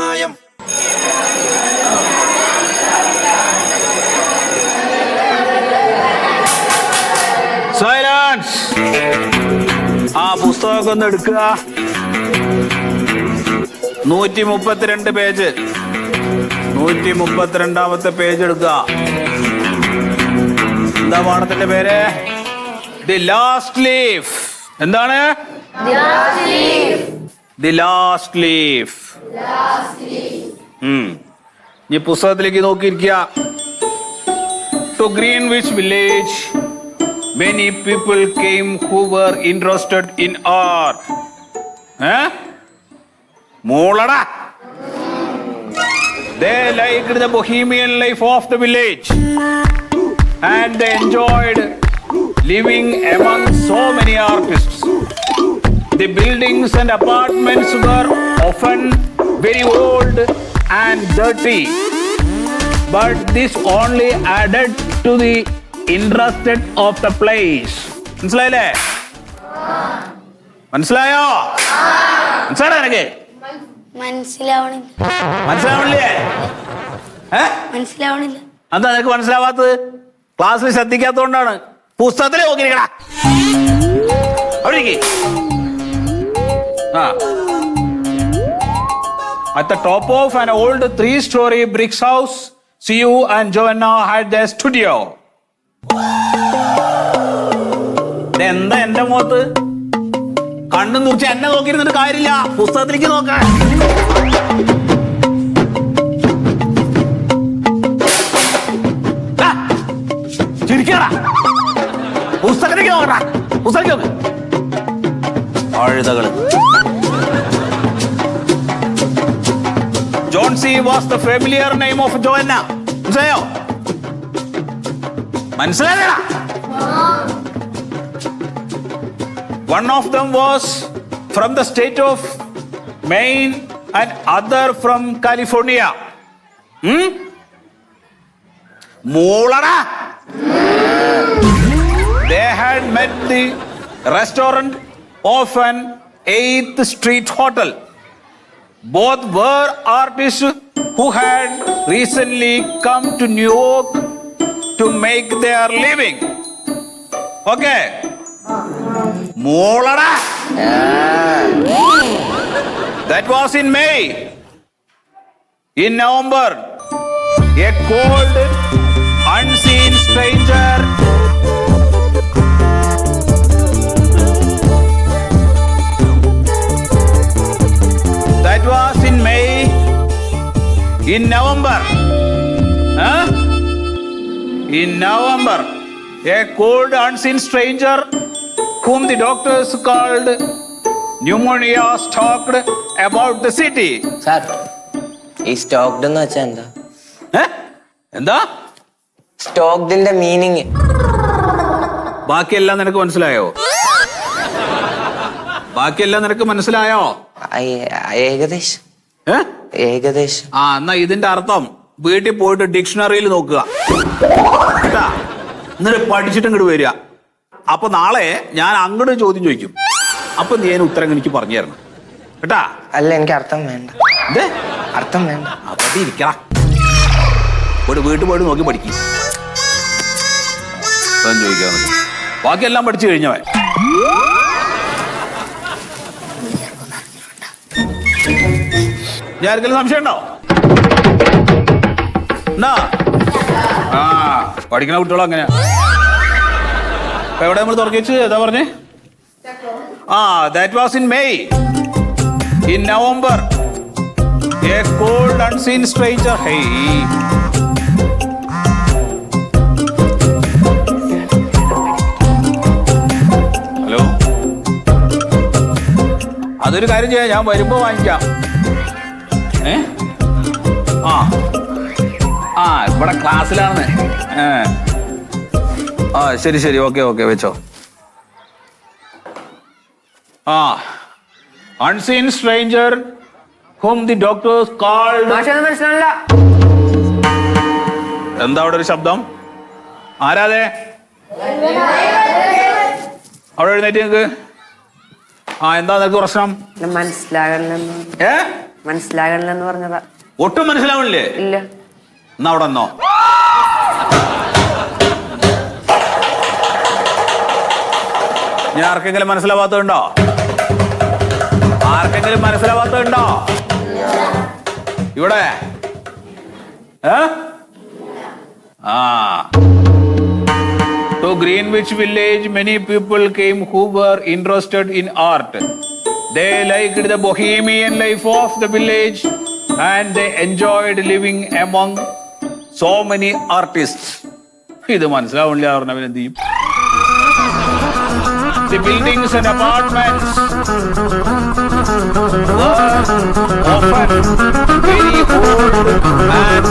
മായം. സൈലൻസ്. ആ പുസ്തകമൊക്കെ ഒന്ന് എടുക്കുക. നൂറ്റി മുപ്പത്തിരണ്ട് പേജ്. നൂറ്റി മുപ്പത്തിരണ്ടാമത്തെ പേജ് എടുക്കുക. എന്താ പാഠത്തിന്റെ പേര്? The last leaf. എന്താണ്? The last leaf. ഈ പുസ്തകത്തിലേക്ക് നോക്കിയിരിക്കുക to Greenwich village many people came who were interested in art. Eh? മൂളട They liked the bohemian life of the village and they enjoyed living among so many artists. The buildings and apartments were often very old and dirty, but this only added to the interest of the place. മനസ്സിലായില്ലേ? മനസ്സിലായോ? മനസ്സിലായോ എനിക്ക് മനസ്സിലാവണില്ല. മനസ്സിലാവണില്ലേ? മനസ്സിലാവണില്ല. എന്താ നിനക്ക് മനസ്സിലാവാത്തത്? ക്ലാസ്സിൽ ശ്രദ്ധിക്കാത്തതുകൊണ്ടാണ്. പുസ്തകത്തിലെ നോക്കിയിരിക്കടാ. അവിടെ ആ. At the top of an old three-story brick house, Siu and Joanna had their studio. എന്താ എന്റെ മുഖത്ത്? കണ്ണു മുറിച്ച് എന്നെ നോക്കിയിരുന്നിട്ട് കാര്യമില്ല. പുസ്തകത്തിലേക്ക് നോക്കാൻ. പുസ്തകത്തിലേക്ക് നോക്കടാ. പുസ്തകത്തിലേക്ക് നോക്ക്. അഴുതകൾ. Johnsy was the familiar name of Joanna മനസ്സിലായോ മനസ്സിലായടാ one of them was from the state of Maine and other from California മൂളടാ. They had met the restaurant of an 8th Street hotel. Both were artists who had recently come to New York to make their living. Okay. Molada. That was in May. In November, a cold, unseen That was in May. In November. Huh? In November, a cold, unseen stranger whom the doctors called pneumonia stalked about the city. Sir ഈ stalked എന്ന് വെച്ചാൽ എന്താ Eh? എന്താ സ്റ്റോക്ഡിന്റെ meaning ബാക്കിയെല്ലാം നിനക്ക് മനസ്സിലായോ ബാക്കിയെല്ലാം നിനക്ക് മനസ്സിലായോ ഏകദേശം. ഏകദേശം. ആ എന്നാ ഇതിന്റെ അർത്ഥം വീട്ടിൽ പോയിട്ട് ഡിക്ഷണറിയിൽ നോക്കുക. കേട്ടാ? എന്നിട്ട് പഠിച്ചിട്ട് ഇങ്ങോട്ട് വരിക. അപ്പൊ നാളെ ഞാൻ അങ്ങോട്ട് ചോദ്യം ചോദിക്കും. അപ്പൊ നീ അതിന് ഉത്തരം എനിക്ക് പറഞ്ഞു തരണം. കേട്ടാ? അല്ല എനിക്ക് അർത്ഥം വേണ്ട. എന്തേ? അർത്ഥം വേണ്ട. അപ്പൊ ഇരിക്കടാ. പോയിട്ട് വീട്ടിൽ പോയിട്ട് നോക്കി പഠിക്കും. ചോദിക്കാന്ന് ബാക്കിയെല്ലാം പഠിച്ചു കഴിഞ്ഞവൻ. ആർക്കെങ്കിലും സംശയം ഉണ്ടോ? എന്നാ പഠിക്കണ കുട്ടികളും അങ്ങനെയാ എവിടെ നമ്മൾ തുറക്കി വെച്ച്? ഏതാ പറഞ്ഞേ? ആ that was in May in November a cold unseen stranger high അതൊരു കാര്യം ചെയ്യാം. ഞാൻ വരുമ്പോ വാങ്ങിക്കാം. ഏ? ആ. ആ ഇവിടെ ക്ലാസ്സിലാണ് ഏ. ആ ശരി ശരി. ഓക്കെ ഓക്കെ വെച്ചോ. ആ. Unseen stranger whom the doctors called മനസ്സിലാവില്ല. എന്താ അവിടെ ഒരു ശബ്ദം? ആരാതെ? അവിടെ എഴുന്നേറ്റ് നിങ്ങക്ക് ആ എന്താ നിനക്ക് പ്രശ്നം? മനസ്സിലാകണമെന്ന് ഏ? മനസ്സിലാകണില്ലെന്ന് പറഞ്ഞതാ. ഒട്ടും മനസ്സിലാവണില്ലേ? ഇല്ല. എന്നാ അവിടെ നിന്നോ. ഞാൻ ആർക്കെങ്കിലും മനസ്സിലാവാത്തതുണ്ടോ? ആർക്കെങ്കിലും മനസ്സിലാവാത്തതുണ്ടോ? ഇവിടെ? ആ. To Greenwich village, many people came who were interested in art. They liked the bohemian life of the village and they enjoyed living among so many artists. ഇത് മനസ്സിലാവില്ല പറഞ്ഞവൻ എന്ത് ചെയ്യും The buildings and apartments were often very old and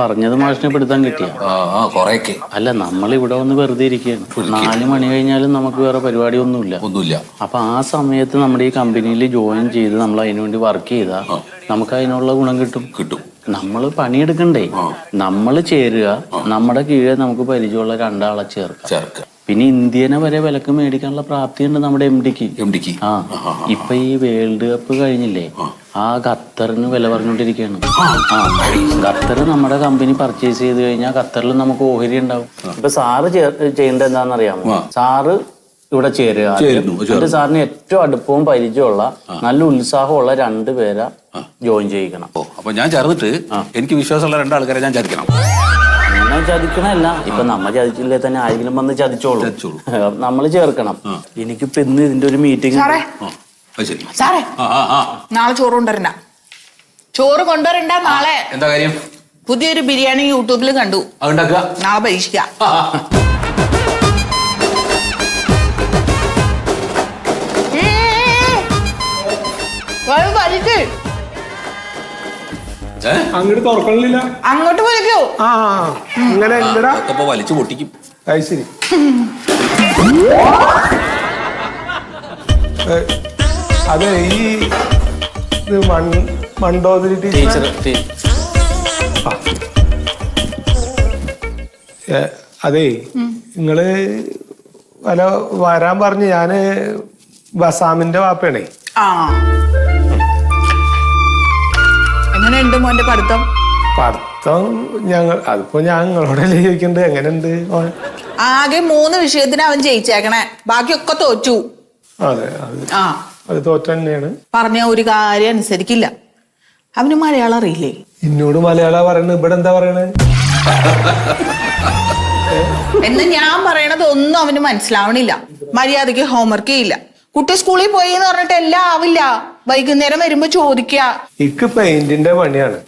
പറഞ്ഞത് മാഷിനെ പെടുത്താൻ കിട്ടിയ അല്ല നമ്മൾ ഇവിടെ വന്ന് വെറുതെ ഇരിക്കുകയാണ്. നാല് മണി കഴിഞ്ഞാലും നമുക്ക് വേറെ പരിപാടി ഒന്നുമില്ല. ഒന്നുമില്ല അപ്പൊ ആ സമയത്ത് നമ്മുടെ ഈ കമ്പനിയിൽ ജോയിൻ ചെയ്ത് നമ്മൾ അതിനുവേണ്ടി വർക്ക് ചെയ്താൽ നമുക്ക് അതിനുള്ള ഗുണം കിട്ടും. കിട്ടും. നമ്മൾ പണിയെടുക്കണ്ടേ? നമ്മൾ ചേരുക നമ്മുടെ കീഴെ നമുക്ക് പരിചയമുള്ള രണ്ടാളെ ചേർക്കാം. ചേർക്ക. പിന്നെ ഇന്ത്യനെ വരെ വിലക്ക് മേടിക്കാനുള്ള പ്രാപ്തിയുണ്ട് നമ്മുടെ എം ഡിക്ക് എം ഡിക്ക് ആ. ഇപ്പൊ ഈ വേൾഡ് കപ്പ് കഴിഞ്ഞില്ലേ? ആ ഖത്തറിന് വില പറഞ്ഞുകൊണ്ടിരിക്കുകയാണ്. ആ ഖത്തർ നമ്മുടെ കമ്പനി പർച്ചേസ് ചെയ്ത് കഴിഞ്ഞാൽ ഖത്തറിൽ നമുക്ക് ഓഹരി ഉണ്ടാവും. ഇപ്പൊ സാറ് ചെയ്യേണ്ടത് എന്താണെന്നറിയാമോ? സാറ് ഇവിടെ ചേരുക. എന്നിട്ട് സാറിന് ഏറ്റവും അടുപ്പവും പരിചയമുള്ള നല്ല ഉത്സാഹമുള്ള രണ്ട് പേരെ ജോയിൻ ചെയ്യിക്കണം. അപ്പൊ ഞാൻ ചേർന്നിട്ട് എനിക്ക് വിശ്വാസമുള്ള രണ്ട് രണ്ടാൾക്കാരെ ഞാൻ ചേർക്കണം അങ്ങനെ ചതിക്കണല്ല ഇപ്പൊ നമ്മ ചതിച്ചില്ലേ തന്നെ ആരെങ്കിലും വന്ന് ചതിച്ചോളൂ. നമ്മൾ നമ്മൾ ചേർക്കണം. എനിക്കിപ്പോ ഇന്ന് ഇതിന്റെ ഒരു മീറ്റിംഗ് ശരി. സാറേ ആ ആ ആ. നാളെ ചോറ് കൊണ്ടുവരണ്ട. ചോറ് കൊണ്ടുവരണ്ട നാളെ. എന്താ കാര്യം? പുതിയൊരു ബിരിയാണി യൂട്യൂബിൽ കണ്ടു. അതുണ്ടാക്കുക നാളെ പരീക്ഷിക്കാം. ആ, ആ. ഏ? അങ്ങോട്ട് തുറക്കണില്ല. അങ്ങോട്ട് വലിക്കോ ആ ഇങ്ങനെ ഇല്ലടാ. അപ്പൊ വലിച്ചു പൊട്ടിക്കും. അത് ശരി. ഏ, അതെ ഈ ഇത് മൺ മണ്ടോതിരി ടീച്ചർ? അതെ നിങ്ങൾ വല വരാൻ പറഞ്ഞു ഞാൻ ബസാമിന്റെ വാപ്പയാണേ. ആ. എങ്ങനെയുണ്ട് മോന്റെ പഠിത്തം? പഠിത്തം ഞങ്ങൾ അതിപ്പോ ഞാൻ നിങ്ങളോടല്ലേ ചോദിക്കണ്ട് എങ്ങനെയുണ്ട്? ആകെ മൂന്ന് വിഷയത്തിന് അവൻ ജയിച്ചേക്കണേ. ബാക്കിയൊക്കെ തോറ്റു. അതെ അതെ ആ. അത് തോറ്റ തന്നെയാണ് പറഞ്ഞ ഒരു കാര്യം അനുസരിക്കില്ല. അവന് മലയാളം അറിയില്ലേ? എന്നോട് മലയാളം പറയണ ഇവിടെ എന്താ പറയണ? എന്ന് ഞാൻ പറയണത് ഒന്നും അവന് മനസ്സിലാവണില്ല. മര്യാദയ്ക്ക് ഹോംവർക്ക് ചെയ്യില്ല. കുട്ടി സ്കൂളിൽ പോയി എന്ന് പറഞ്ഞിട്ട് എല്ലാം ആവില്ല. വൈകുന്നേരം വരുമ്പോ ചോദിക്കുക ഇക്ക് പെയിന്റിന്റെ പണിയാണ്.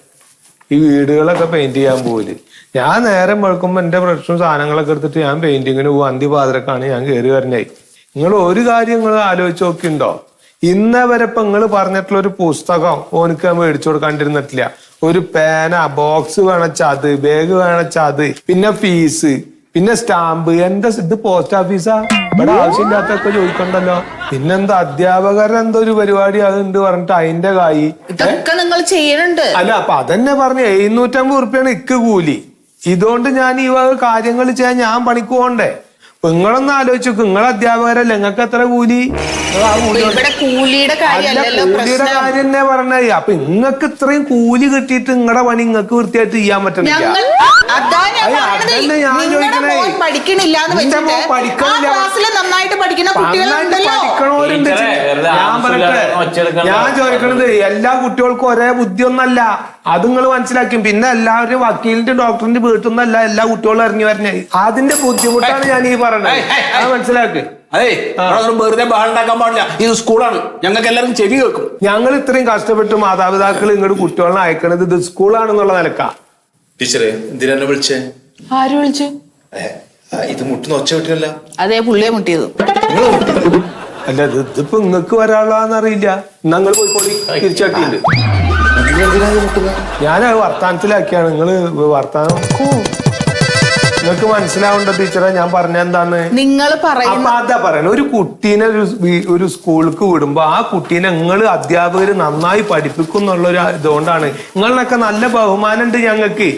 ഈ വീടുകളൊക്കെ പെയിന്റ് ചെയ്യാൻ പോവില്ല ഞാൻ നേരം വെളുക്കുമ്പോ എന്റെ ബ്രഷും സാധനങ്ങളൊക്കെ എടുത്തിട്ട് ഞാൻ പെയിന്റിങ്ങിന് പോകും അന്തി പാതിരക്കാണ് ഞാൻ കയറി വരണേ. നിങ്ങൾ ഒരു കാര്യം നിങ്ങൾ ആലോചിച്ച് നോക്കിണ്ടോ? ഇന്നേ വരെ ഇപ്പൊ നിങ്ങൾ പറഞ്ഞിട്ടുള്ള ഒരു പുസ്തകം ഓനക്ക് മേടിച്ചു കൊടുക്കാണ്ടിരുന്നിട്ടില്ല. ഒരു പേന ബോക്സ് വേണച്ചാ അത് ബാഗ് വേണച്ചാ അത് പിന്നെ ഫീസ് പിന്നെ സ്റ്റാമ്പ് എന്താ ഇത് പോസ്റ്റ് ഓഫീസാ ഇവിടെ ആവശ്യമില്ലാത്തൊക്കെ ചോദിക്കണ്ടല്ലോ. പിന്നെന്താ അധ്യാപകരെന്തോ ഒരു പരിപാടി അതുണ്ട് പറഞ്ഞിട്ട് അതിന്റെ കായി. ഇതൊക്കെ നിങ്ങൾ അല്ല അപ്പൊ അതന്നെ പറഞ്ഞു എഴുന്നൂറ്റമ്പത് ഉറുപ്പ്യാണ് ഇക്ക് കൂലി. ഇതുകൊണ്ട് ഞാൻ ഈ വക കാര്യങ്ങൾ ചെയ്യാൻ ഞാൻ പണിക്ക് പോണ്ടേ അപ്പൊ നിങ്ങളൊന്ന് ആലോചിച്ചു നിങ്ങൾ അധ്യാപകരല്ലേ? നിങ്ങൾക്ക് എത്ര കൂലി? ആ കൂലി ഇവിടെ കൂലിയുടെ അല്ല കാര്യമല്ലല്ലോ കൂലിയുടെ പ്രശ്നം. കാര്യം തന്നെ പറഞ്ഞേ. അപ്പൊ നിങ്ങൾക്ക് ഇത്രയും കൂലി കിട്ടിയിട്ട് നിങ്ങളുടെ പണി നിങ്ങൾക്ക് വൃത്തിയായിട്ട് ചെയ്യാൻ പറ്റണില്ല. ഞങ്ങൾ പഠിക്കണില്ല എന്ന് വെച്ചിട്ട് ആ ക്ലാസ്സിൽ നന്നായിട്ട് പഠിക്കുന്ന കുട്ടികളുണ്ടല്ലോ ഞാൻ ആവശ്യമില്ലാതെ പറയട്ടെ. ഞാൻ ചോദിക്കണത് എല്ലാ കുട്ടികൾക്കും ഒരേ ബുദ്ധി ഒന്നല്ല അത് നിങ്ങൾ മനസ്സിലാക്കും. പിന്നെ എല്ലാവരും വക്കീലിന്റെ ഡോക്ടറിന്റെ വീട്ടിൽ നിന്നല്ല എല്ലാ കുട്ടികളും ഇറങ്ങി വരണേ. അതിന്റെ ബുദ്ധിമുട്ടാണ് ഞാൻ ഈ ഏയ്, അത് മനസ്സിലാക്ക്. അതെ വെറുതെ പാടില്ല. ഇത് സ്കൂളാണ്. ഞങ്ങൾക്ക് എല്ലാവരും ചെവി കേൾക്കും. ഞങ്ങൾ ഇത്രയും കഷ്ടപ്പെട്ട് മാതാപിതാക്കൾ ഇങ്ങോട്ട് കുട്ടികളെ അയക്കണത് ഇത് സ്കൂളാണെന്നുള്ള നിലക്കാ. ടീച്ചറെ എന്തിനാ എന്നെ വിളിച്ചേ? ആര് വിളിച്ചു? ഏ, ആ, ഇത് മുട്ടുന്ന ഒച്ച വിട്ടില്ല അതേ പുള്ളിയെ മുട്ടിയത്. അല്ല ഇത് ഇതിപ്പോ നിങ്ങൾക്ക് വരാനുള്ളതെന്നറിയില്ല ഞങ്ങൾ പോയിക്കോളി തിരിച്ചാക്കിയിട്ടുണ്ട് ഞാൻ വർത്താനത്തിലാക്കിയാണ് നിങ്ങൾ വർത്താനം. നിങ്ങൾക്ക് മനസ്സിലാവണ്ട ടീച്ചറെ ഞാൻ പറഞ്ഞ എന്താന്ന്? നിങ്ങൾ പറയുന്ന അപ്പൊ അതാ പറയണ ഒരു കുട്ടീനെ ഒരു വീ- ഒരു സ്കൂളിലേക്ക് വിടുമ്പോ ആ കുട്ടീനെ നിങ്ങൾ അധ്യാപകര് നന്നായി പഠിപ്പിക്കും എന്നുള്ള ഒരു ഇതുകൊണ്ടാണ്. നിങ്ങളിലൊക്കെ നല്ല ബഹുമാനം ഉണ്ട് ഞങ്ങൾക്ക്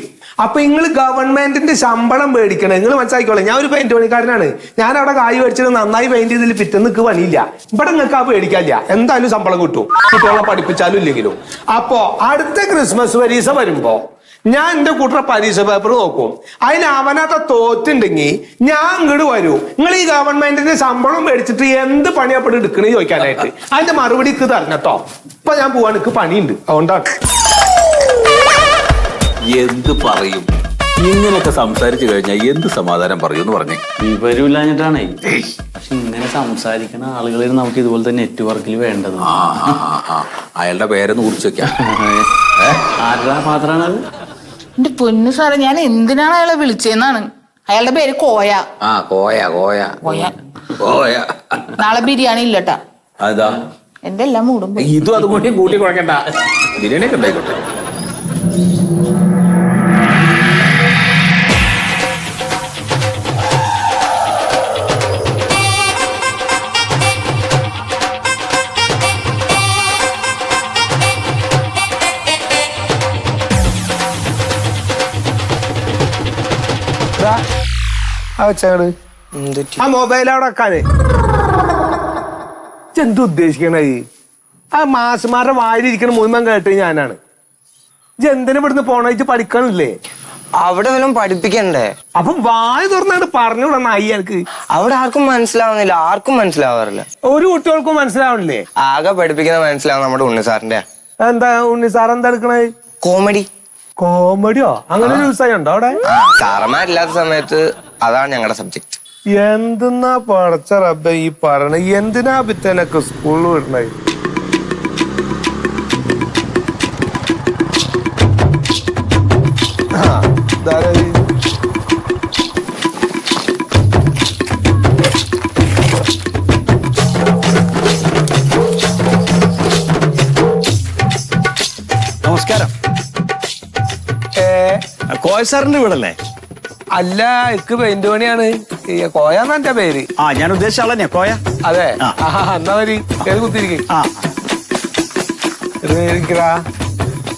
അപ്പൊ നിങ്ങൾ ഗവൺമെന്റിന്റെ ശമ്പളം മേടിക്കണം. നിങ്ങൾ മനസ്സിലാക്കിക്കോളെ. ഞാൻ ഒരു പെയിന്റ് പണിക്കാരനാണ്. ഞാൻ അവിടെ കായ് മേടിച്ചത് നന്നായി പെയിന്റ് ചെയ്തതിൽ പിറ്റേന്ന് നിൽക്ക് പണിയില്ല. ഇവിടെ നിങ്ങൾക്ക് ആ പേടിക്കാനില്ല. എന്തായാലും ശമ്പളം കിട്ടും. കുട്ടികളെ പഠിപ്പിച്ചാലും ഇല്ലെങ്കിലും. അപ്പോ അടുത്ത ക്രിസ്മസ് പരീക്ഷ വരുമ്പോ ഞാൻ എന്റെ കൂട്ടറെ പരീക്ഷ പേപ്പർ നോക്കും. അതിന് അവനത്തെ തോറ്റുണ്ടെങ്കിൽ ഞാൻ ഇങ്ങോട്ട് വരൂ. നിങ്ങൾ ഈ ഗവൺമെന്റിന്റെ ശമ്പളം മേടിച്ചിട്ട് എന്ത് പണിയപ്പെട്ട് എടുക്കണേ ചോദിക്കാനായിട്ട്. അതിന്റെ മറുപടി ഇക്ക് തരണട്ടോ ഇപ്പൊ ഞാൻ പോവാൻ എനിക്ക് പണിയുണ്ട്. അതുകൊണ്ടാണ്. എന്ത് പറയും? ഇങ്ങനെയൊക്കെ സംസാരിച്ചു കഴിഞ്ഞാൽ എന്ത് സമാധാനം പറയും എന്ന് പറഞ്ഞേ. വിവരമില്ലാഞ്ഞിട്ടാണേ. പക്ഷെ ഇങ്ങനെ സംസാരിക്കുന്ന ആളുകളിൽ നമുക്ക് ഇതുപോലത്തെ നെറ്റ്വർക്കിൽ വേണ്ടത്. ആ ആ, ആ, ആ. അയാളുടെ പേരൊന്ന് കുറിച്ച് വെക്കാം. ആരുടെ പാത്രമാണ് അത് എന്റെ പൊന്നു സാറേ ഞാൻ എന്തിനാണ് അയാളെ വിളിച്ചതെന്നാണ് അയാളുടെ പേര് കോയ. ആ കോയ കോയ. കോയ. കോയ. നാളെ ബിരിയാണി ഇല്ലട്ടാ. അതാ എന്റെ എല്ലാം മൂടും പോയി. ഇതും അതും കൂടി കൂട്ടി കുഴക്കണ്ട. ബിരിയാണി ഒക്കെ ഉണ്ടായിക്കോട്ടെ. ആ വെച്ചാണ്. ആ മൊബൈൽ അവിടെ വെക്കാന്. എന്ത് ഉദ്ദേശിക്കണേ ആ മാസമാരുടെ വായിലിരിക്കണ മുഴുവൻ കേട്ട് ഞാനാണ്. ഇജ്ജ് എന്തിനു ഇവിടുന്ന് പോണേച്ച് പഠിക്കണില്ലേ? അവിടെ വല്ലതും പഠിപ്പിക്കണ്ടേ? അപ്പൊ വായ തുറന്നാണ് പറഞ്ഞു വിടണം അയ്യ എനിക്ക് അവിടെ ആർക്കും മനസ്സിലാവുന്നില്ല. ആർക്കും മനസ്സിലാവാറില്ല. ഒരു കുട്ടികൾക്കും മനസ്സിലാവണില്ലേ ആകെ പഠിപ്പിക്കുന്ന മനസ്സിലാവും നമ്മുടെ ഉണ്ണി സാറിന്റെ. എന്താ ഉണ്ണി സാർ എന്താ എടുക്കണേ? കോമഡി. കോമഡിയോ? അങ്ങനെ ഒരു ഉണ്ടോ അവിടെ? സാറന്മാരില്ലാത്ത സമയത്ത് അതാണ് ഞങ്ങളുടെ സബ്ജക്ട് എന്തെന്നാ പഠിച്ച റബ്ബ ഈ പറയണ? എന്തിനാ പിറ്റേനൊക്കെ സ്കൂളിൽ വിടണേ? ആ, ഇതാരാ? നമസ്കാരം. ഏ, കോയ സാറിന്റെ വീടല്ലേ? അല്ല എനിക്ക് പെയിന്റ് പണിയാണ്. കോയ എന്നാ എന്റെ പേര്? ആ ഞാൻ ഉദ്ദേശിച്ച ആളെന്നെ കോയ. അതെ. എന്നാ മതി. ഏത് കുത്തിരിക്കും ആ.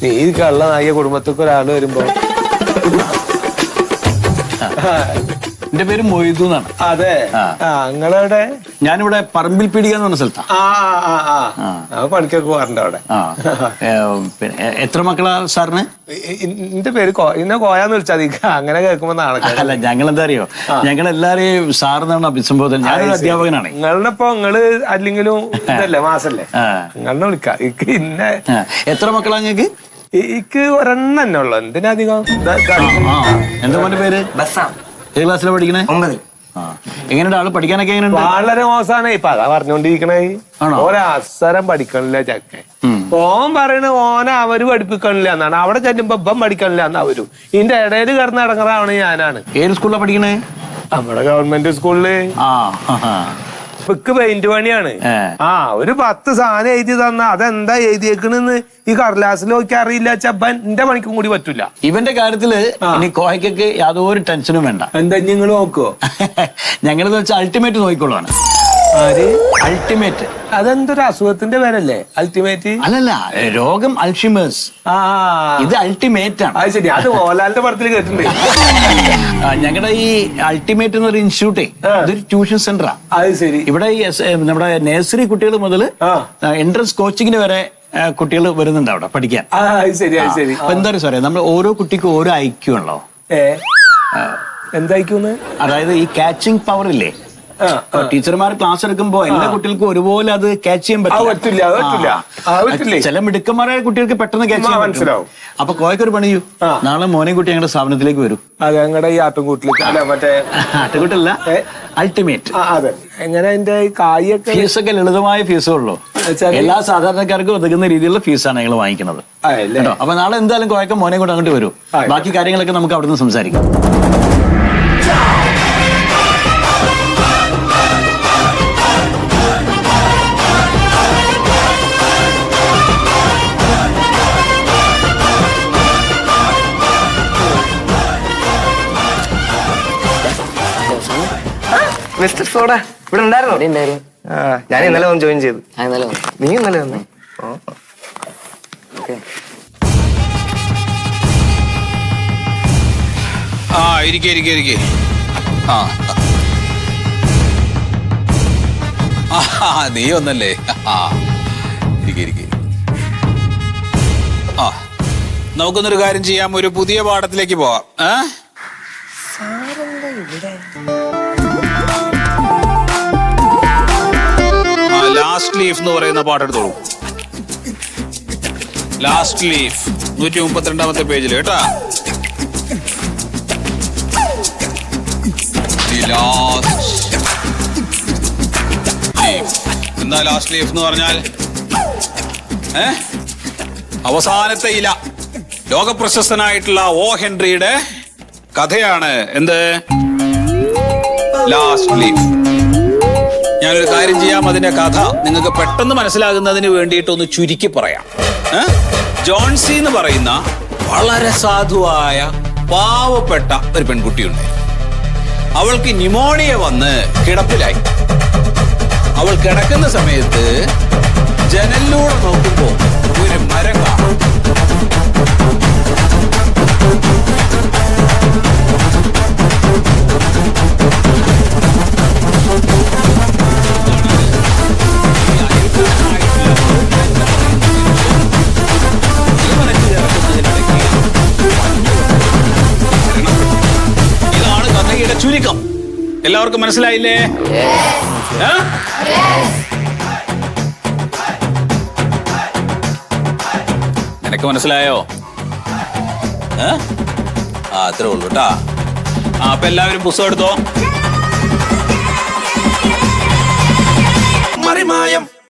നീ ഈ കള്ള നായ കുടുംബത്തൊക്കെ ഒരാൾ വരുമ്പോ. എന്റെ പേര് മൊയ്തു എന്നാണ് അതെ നിങ്ങളെവിടെ? ഞാനിവിടെ പറമ്പിൽ പീടിക എന്ന് പറഞ്ഞ സ്ഥലത്താ. ആ ആ ആ ആ. ഞാൻ പണിക്കൊക്കെ പോകാറുണ്ട് അവിടെ. എത്ര മക്കളാ സാറിന്? ഇ- പേര് കോയാന്ന് വിളിച്ചാൽ അങ്ങനെ കേൾക്കുമ്പോ നാളെ അല്ല ഞങ്ങൾ എന്താ അറിയോ? ഞങ്ങൾ എല്ലാരെയും സാറിനാണ് അഭിസംബോധന ഞാനൊരു അധ്യാപകനാണ്. നിങ്ങളുടെ ഇപ്പൊ നിങ്ങൾ അല്ലെങ്കിലും ഇതല്ലേ മാസല്ലേ. നിങ്ങളെ വിളിക്കാം. ഇന്നെ എത്ര മക്കളാ ഞങ്ങൾക്ക് എനിക്ക് ഇക്ക് ഒരെണ്ണം തന്നെ ഉള്ളു. എന്തിനധികം എന്താ മോന്റെ പേര്? ബസ്സാ ഏത് ക്ലാസ്സിലാണ് പഠിക്കണേ? ഒമ്പതിൽ. ആ എങ്ങനെയുണ്ട്? ആൾ പഠിക്കാനൊക്കെ എങ്ങനെയുണ്ട്? വളരെ മോശമാണ്. ഇപ്പൊ അതാ പറഞ്ഞോണ്ടിരിക്കണേ? ഒരവസരം പഠിക്കണില്ല ചക്കൻ. ഉം. ഓൻ പറയണ ഓനെ അവർ പഠിപ്പിക്കണില്ല എന്നാണ്. അവിടെ ചെല്ലുമ്പോ ഇപ്പം പഠിക്കണില്ല എന്ന് അവരും ഇതിന്റെ ഇടയിൽ കിടന്ന് ഇടങ്ങറാവണ ഞാനാണ്. ഏത് സ്കൂളിലാണ് പഠിക്കണേ? നമ്മുടെ ഗവൺമെന്റ് സ്കൂളിൽ. ആ. ആ. പെയിന്റ് പണിയാണ്. ആ ഒരു പത്ത് സാധനം എഴുതി തന്ന അതെന്താ എഴുതിയേക്കണെന്ന് ഈ കടലാസിൽ നോക്കി അറിയില്ല ചപ്പൻ എന്റെ പണിക്കും കൂടി പറ്റൂല. ഇവന്റെ കാര്യത്തിൽ ഇനി കോഹയ്ക്കൊക്കെ യാതൊരു ടെൻഷനും വേണ്ട. എന്താ നിങ്ങൾ നോക്കുവോ ഞങ്ങളെന്ന് വെച്ചാൽ അൾട്ടിമേറ്റ് നോക്കിക്കൊള്ളുവാണ്. ആര്? അൾട്ടിമേറ്റ് അതെന്തൊരു അസുഖത്തിന്റെ പേരല്ലേ? അൾട്ടിമേറ്റ് അല്ലല്ല രോഗം അൾഷിമേഴ്സ് ആ. ഇത് അൾട്ടിമേറ്റ് ആണ്. അത് ശരി അത് മോഹൻലാലിന്റെ പടത്തിൽ കേട്ടിട്ടുണ്ട്. ഞങ്ങളുടെ ഈ അൾട്ടിമേറ്റ് എന്ന് പറയുന്ന ഇൻസ്റ്റിറ്റ്യൂട്ടേ. ഇതൊരു ട്യൂഷൻ സെന്ററാ അത് ശരി. ഇവിടെ ഈ എസ്- ഏ, നമ്മുടെ നഴ്സറി കുട്ടികൾ മുതൽ. എൻട്രൻസ് കോച്ചിങ്ങിന് വരെ കുട്ടികൾ വരുന്നുണ്ട് അവിടെ പഠിക്കാൻ. ആ അത് ശരി അത് ശരി. അപ്പൊ എന്താ സാറേ നമ്മൾ ഓരോ കുട്ടിക്കും ഓരോ ഐക്യു ഉണ്ടോ ഏ? എന്തായിക്കൂന്ന് അതായത് ഈ കാച്ചിങ് പവർ ഇല്ലേ? ടീച്ചർമാർ ക്ലാസ് എടുക്കുമ്പോ എല്ലാ കുട്ടികൾക്കും ഒരുപോലെ അത് ക്യാച്ച് ചെയ്യാൻ പറ്റില്ല? ചില മിടുക്കന്മാരായ കുട്ടികൾക്ക് പെട്ടെന്ന് ക്യാച്ച് ചെയ്യാൻ മനസ്സിലാവും. അപ്പൊ കോയക്ക് ഒരു പണി ചെയ്യൂ നാളെ മോനെ കുട്ടി ഞങ്ങളുടെ സ്ഥാപനത്തിലേക്ക് വരും. ഞങ്ങളുടെ ഈ ആട്ടുംകൂട്ടിലേക്ക് അല്ല മറ്റേ ആട്ടുകൂട്ടല്ല? അൾട്ടിമേറ്റ് അതെ. എങ്ങനെ അതിന്റെ കായൊക്കെ ഫീസൊക്കെ ലളിതമായ ഫീസേ ഉള്ളൂ. എല്ലാ സാധാരണക്കാർക്കും ഒതുക്കുന്ന രീതിയിലുള്ള ഫീസാണ് ഞങ്ങൾ വാങ്ങിക്കുന്നത്? അപ്പൊ നാളെ എന്തായാലും കോയക്കം മോനെ കൂടെ അങ്ങോട്ട് വരും. ബാക്കി കാര്യങ്ങളൊക്കെ നമുക്ക് അവിടുന്ന് സംസാരിക്കാം. മിസ്റ്റർ സോഡ ഇവിടെ ഉണ്ടായിരുന്നോ? ഞാൻ ഇന്നലെ വന്ന് ജോയിൻ ചെയ്തു. നീ ഇന്നലെ വന്നു? ആ. ഇരിക്കെ ഇരിക്കെ ഇരിക്കെ. ആ നീ ഒന്നല്ലേ ആ ഇരിക്കെ ഇരിക്കെ. ആ നമുക്കൊന്നൊരു കാര്യം ചെയ്യാം. ഒരു പുതിയ പാഠത്തിലേക്ക് പോവാം. ഏ? ആ ലാസ്റ്റ് ലീഫ് എന്ന് പറയുന്ന പാട്ടെടുത്തോളൂ ലാസ്റ്റ് ലീഫ് നൂറ്റി മുപ്പത്തിരണ്ടാമത്തെ പേജിൽ കേട്ടാ? എന്താ ലാസ്റ്റ് ലീഫ് എന്ന് പറഞ്ഞാൽ? ഏ? അവസാനത്തെ ഇല. ലോകപ്രശസ്തനായിട്ടുള്ള ഓ ഹെൻറിയുടെ കഥയാണ് എന്ത്? ലാസ്റ്റ് ലീഫ് ഞാനൊരു കാര്യം ചെയ്യാം അതിന്റെ കഥ നിങ്ങൾക്ക് പെട്ടെന്ന് മനസ്സിലാകുന്നതിന് വേണ്ടിയിട്ടൊന്ന് ചുരുക്കി പറയാം. ജോൺസി എന്ന് പറയുന്ന വളരെ സാധുവായ പാവപ്പെട്ട ഒരു പെൺകുട്ടിയുണ്ട്. അവൾക്ക് ന്യൂമോണിയ വന്ന് കിടപ്പിലായി. അവൾ കിടക്കുന്ന സമയത്ത് ജനലിലൂടെ നോക്കുമ്പോൾ ഒരു മരം കാണും. എല്ലാവർക്കും മനസ്സിലായില്ലേ? നിനക്ക് മനസ്സിലായോ? ആ അത്രേ ഉള്ളൂ കേട്ടാ അപ്പൊ എല്ലാവരും പുസ്തകം എടുത്തോ? മറിമായം.